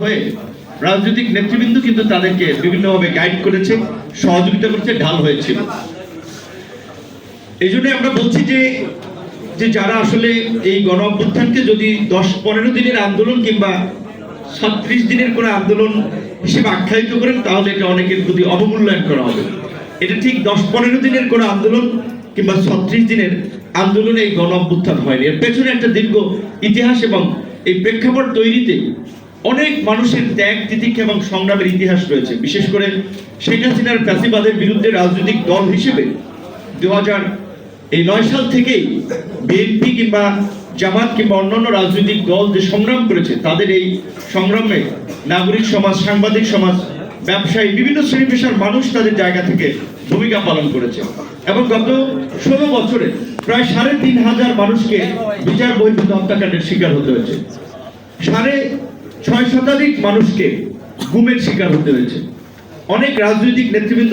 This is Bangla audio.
হয়ে রাজনৈতিক নেতৃবৃন্দ কিন্তু তাদেরকে বিভিন্নভাবে গাইড করেছে, সহযোগিতা করেছে, ঢাল হয়েছিল এই জন্য আমরা বলছি যে যে যারা আসলে এই গণ অভ্যুত্থানকে যদি দশ পনেরো দিনের আন্দোলন কিংবা ছত্রিশ দিনের কোনো আন্দোলন হিসেবে আখ্যায়িত করেন, তাহলে এটা অনেকের প্রতি অবমূল্যায়ন করা হবে। এটা ঠিক দশ পনেরো দিনের কোনো আন্দোলন কিংবা ছত্রিশ দিনের আন্দোলনে এই গণ অভ্যুত্থান হয়নি। এর পেছনে একটা দীর্ঘ ইতিহাস এবং এই প্রেক্ষাপট তৈরিতে অনেক মানুষের ত্যাগ, তিতিক্ষা এবং সংগ্রামের ইতিহাস রয়েছে। বিশেষ করে শেখ হাসিনার ফ্যাসিবাদের বিরুদ্ধে রাজনৈতিক দল হিসেবে দু হাজার এই নয় সাল থেকেই বিএনপি কিংবা জামাত কিংবা অন্যান্য রাজনৈতিক দল যে সংগ্রাম করেছে, তাদের এই সংগ্রামে নাগরিক সমাজ, সাংবাদিক সমাজ, ব্যবসায়ী, বিভিন্ন শ্রেণি পেশার মানুষ তাদের জায়গা থেকে ভূমিকা পালন করেছে। এবং গত ষোলো বছরে প্রায় সাড়ে তিন হাজার মানুষকে বিচার বহির্ভূত হত্যাকাণ্ডের শিকার হতে হয়েছে। সাড়ে ছয় শতাধিক মানুষকে গুমের শিকার হতে হয়েছে। অনেক রাজনৈতিক নেতৃবৃন্দ